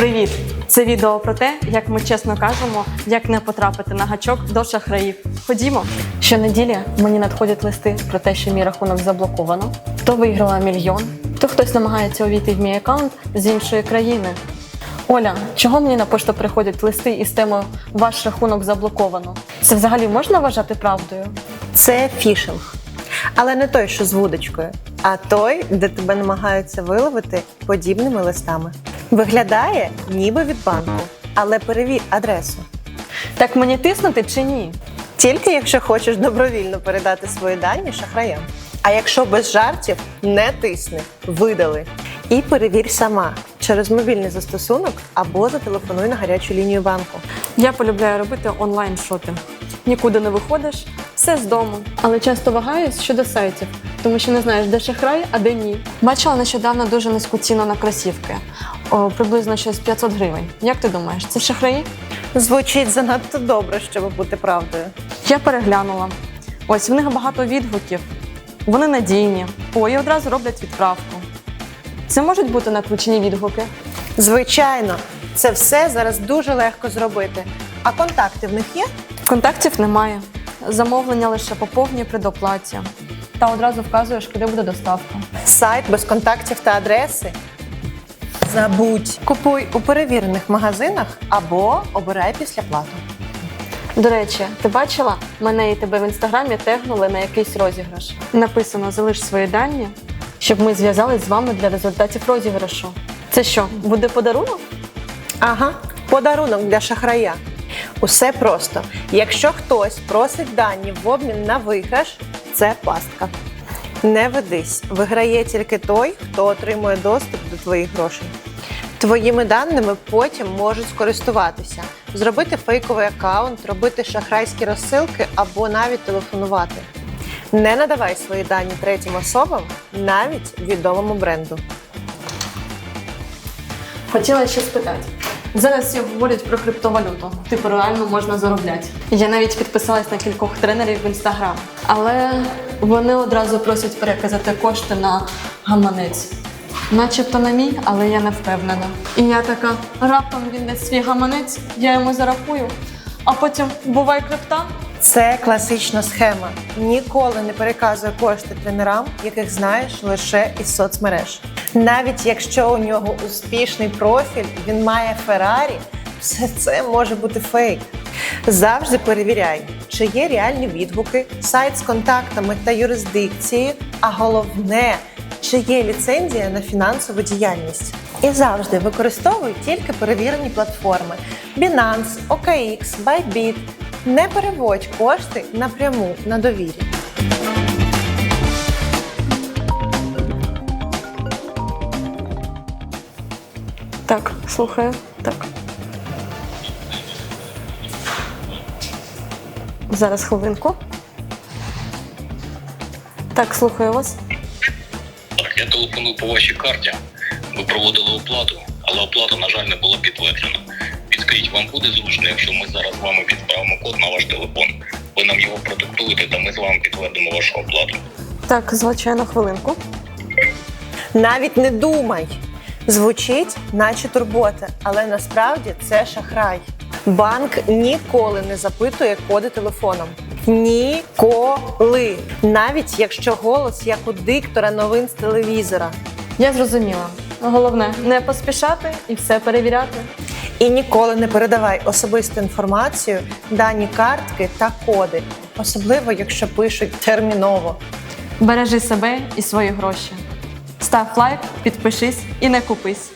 Привіт! Це відео про те, як ми чесно кажемо, як не потрапити на гачок до шахраїв. Ходімо. Щонеділі мені надходять листи про те, що мій рахунок заблоковано. То виграла мільйон, то хтось намагається увійти в мій аккаунт з іншої країни. Оля, чого мені на пошту приходять листи із темою Ваш рахунок заблоковано? Це взагалі можна вважати правдою? Це фішинг. Але не той, що з вудочкою, а той, де тебе намагаються виловити подібними листами. Виглядає ніби від банку, але перевір адресу. Так мені тиснути чи ні? Тільки якщо хочеш добровільно передати свої дані шахраям. А якщо без жартів, не тисни, видали. І перевір сама через мобільний застосунок або зателефонуй на гарячу лінію банку. Я полюбляю робити онлайн шопінг. Нікуди не виходиш, все з дому. Але часто вагаюсь щодо сайтів, тому що не знаєш, де шахрай, а де ні. Бачила нещодавно дуже низьку ціну на кросівки, О, приблизно щось 500 гривень. Як ти думаєш, це шахраї? Звучить занадто добре, щоб бути правдою. Я переглянула. Ось в них багато відгуків. Вони надійні. О, і одразу роблять відправку. Це можуть бути накручені відгуки. Звичайно, це все зараз дуже легко зробити. А контакти в них є? Контактів немає. Замовлення лише по повній предоплаті. Та одразу вказуєш, куди буде доставка. Сайт без контактів та адреси. Забудь. Купуй у перевірених магазинах або обирай після плату. До речі, ти бачила, мене і тебе в інстаграмі тегнули на якийсь розіграш. Написано залиш свої дані, щоб ми зв'язались з вами для результатів розіграшу. Це що, буде подарунок? Ага, подарунок для шахрая. Усе просто. Якщо хтось просить дані в обмін на виграш, це пастка. Не ведись, виграє тільки той, хто отримує доступ до твоїх грошей. Твоїми даними потім можуть скористуватися, зробити фейковий аккаунт, робити шахрайські розсилки або навіть телефонувати. Не надавай свої дані третім особам, навіть відомому бренду. Хотіла ще спитати. Зараз всі говорять про криптовалюту. Типу реально можна заробляти. Я навіть підписалась на кількох тренерів в інстаграм, але вони одразу просять переказати кошти на гаманець. Начебто на мій, але я не впевнена. І я така, раптом він дасть свій гаманець, я йому зарахую, а потім буває крипта. Це класична схема. Ніколи не переказує кошти тренерам, яких знаєш лише із соцмереж. Навіть якщо у нього успішний профіль, він має Феррарі, все це може бути фейк. Завжди перевіряй, чи є реальні відгуки, сайт з контактами та юрисдикцією, а головне, чи є ліцензія на фінансову діяльність. І завжди використовуй тільки перевірені платформи: Binance, OKX, Bybit. Не переводь кошти напряму на довірі. Так, слухаю. Так. Зараз хвилинку. Так, слухаю вас. Я телефоную по вашій карті. Ви проводили оплату, але оплата, на жаль, не була підтверджена. Підскажіть, вам буде зручно, якщо ми зараз з вами відправимо код на ваш телефон. Ви нам його продиктуєте, та ми з вами підтвердимо вашу оплату. Так, звичайно, хвилинку. Навіть не думай. Звучить, наче турбота, але насправді це шахрай. Банк ніколи не запитує коди телефоном. Ніколи. Навіть якщо голос як у диктора новин з телевізора. Я зрозуміла. Головне не поспішати і все перевіряти. І ніколи не передавай особисту інформацію, дані картки та коди, особливо якщо пишуть терміново. Бережи себе і свої гроші. Став лайк, підпишись і не купись.